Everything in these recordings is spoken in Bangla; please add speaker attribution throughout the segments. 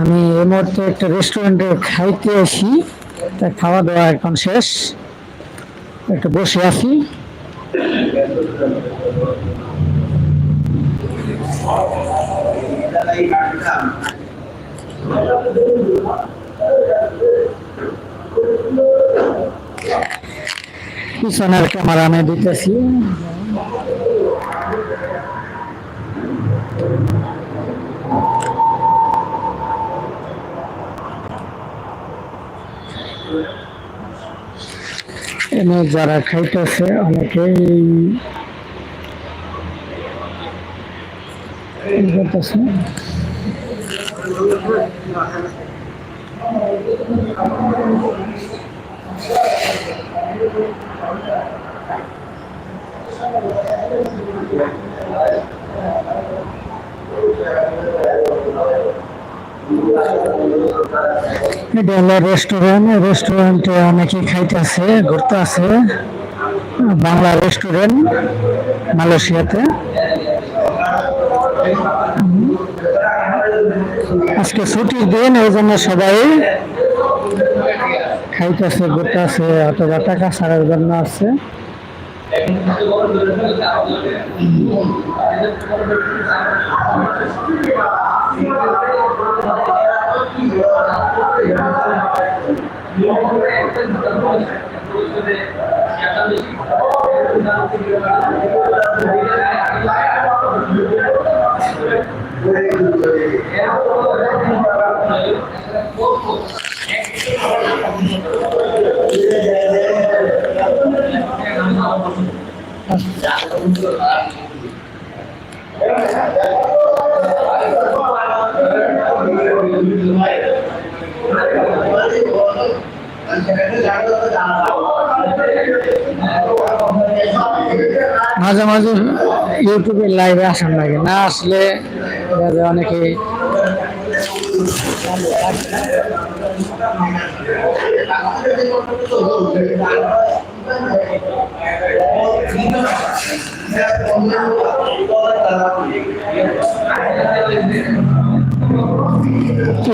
Speaker 1: আমি এই মুহূর্তে একটা রেস্টুরেন্টে খাইতে আসি। তা খাওয়া দাওয়া এখন শেষ। একটু বসে আছি। পিছনের ক্যামেরা আমি দিতেছি। এনে যারা খাইতেছে অনেকেই Thank করতেছে। এটা হলো রেস্টুরেন্ট রেস্টুরেন্টে অনেকেই খাইতেছে ঘুরতে আছে বাংলা রেস্টুরেন্ট মালয়েশিয়াতে। আজকে ছুটির দিন, এই জন্য সবাই খাইতেছে ঘুরতে আছে অথবা টাকা ছাড়ার জন্য আছে। Yeah. মাঝে মাঝে ইউটিউবে লাইভে আসার লাগে না আসলে অনেকে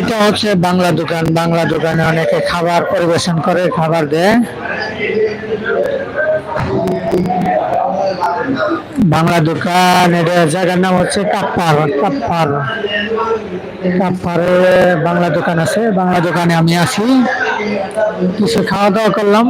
Speaker 1: এটা হচ্ছে বাংলা দোকান। বাংলা দোকানে অনেকে খাবার পরিবেশন করে, খাবার দেয়। বাংলা দোকান, এটা জায়গার নাম হচ্ছে কাপ্পার কাপ্পার। কাপ্পারে বাংলা দোকান আছে। বাংলা দোকানে আমি আছি। কিছু খাওয়া দাওয়া করলাম।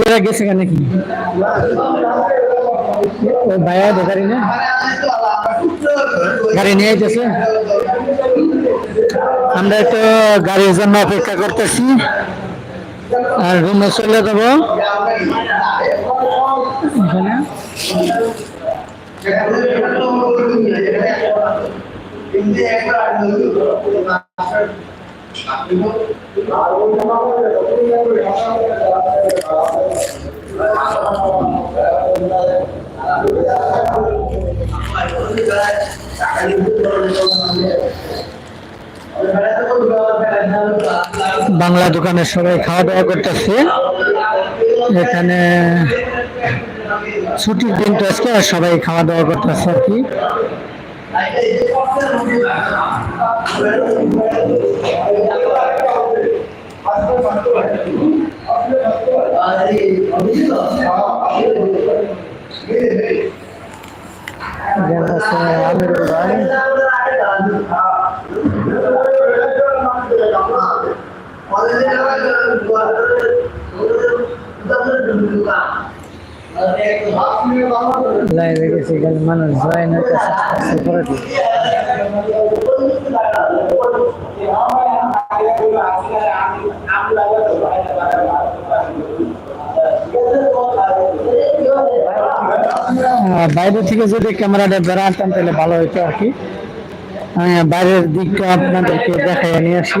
Speaker 1: এরা গেছে কেন কি ভাইয়া গাড়ি না গাড়ি নিয়ে যেতেছে আমরা একটু গাড়ির জন্য অপেক্ষা করতেছি। আর রুমে চলে যাব। এখানে। বাংলা দোকানে সবাই খাওয়া দাওয়া করতেছে। এখানে ছুটির দিন তো আজকে আর সবাই খাওয়া দাওয়া করতেছে আর কি। এখানে আছে আমিরুল ভাই লাইভে গেছে, এখানে মানুষ জয়েন হইতেছে আস্তে আস্তে করে বাইরে থেকে যদি ক্যামেরাটা বেড়াতাম তাহলে ভালো হতো আর কি। বাইরের দিকটা আপনাদেরকে দেখাই নিয়ে আসি।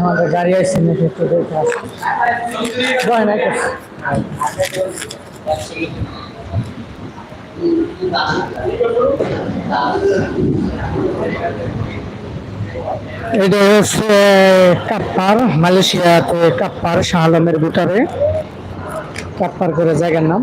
Speaker 2: আমাদের গাড়ি আসছে নাকি একটু দেখে। এটা হচ্ছে কাপ্পার, মালয়েশিয়াতে কাপ্পার শাহ আলমের ভিতরে। কাপ্পার করে জায়গার নাম।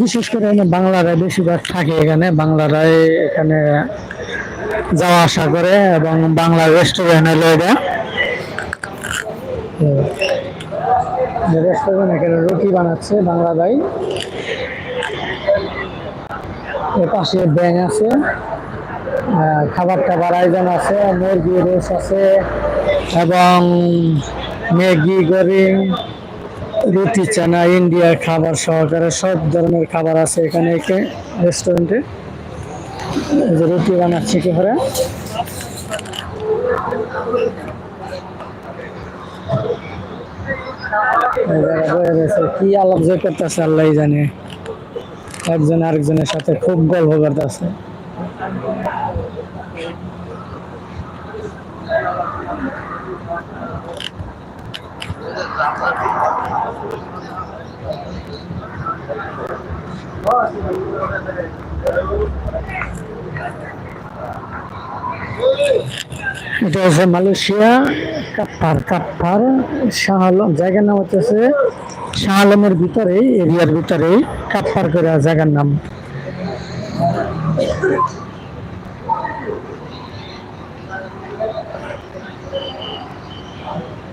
Speaker 2: বিশেষ করে এখানে বাংলারা বেশিরভাগ থাকে এখানে। বাংলারাই এখানে যাওয়া আসা করে এবং বাংলা রেস্টুরেন্ট হলো এটা রেস্টুরেন্ট এখানে রুটি বানাচ্ছে বাংলা ভাই এর পাশে ব্যাং আছে খাবার টাবার আয়োজন আছে, মুরগি রোস আছে এবং ম্যাগি গরিং রুটি, চানা ইন্ডিয়ার খাবার সহকারে সব ধরনের খাবার আছে এখানে একে রেস্টুরেন্টে রুটি বানাচ্ছে কি করে। কি আলাপ যে করতেছে আল্লাহ জানে। একজন আরেকজনের সাথে খুব গল্প করতেছে। এটা হচ্ছে Malaysia Kapar Kapar Shah Alam জায়গার নাম হচ্ছে শাহ আলমের ভিতরে এরিয়ার ভিতরে কাপ্পার করে জায়গার নাম Thank you.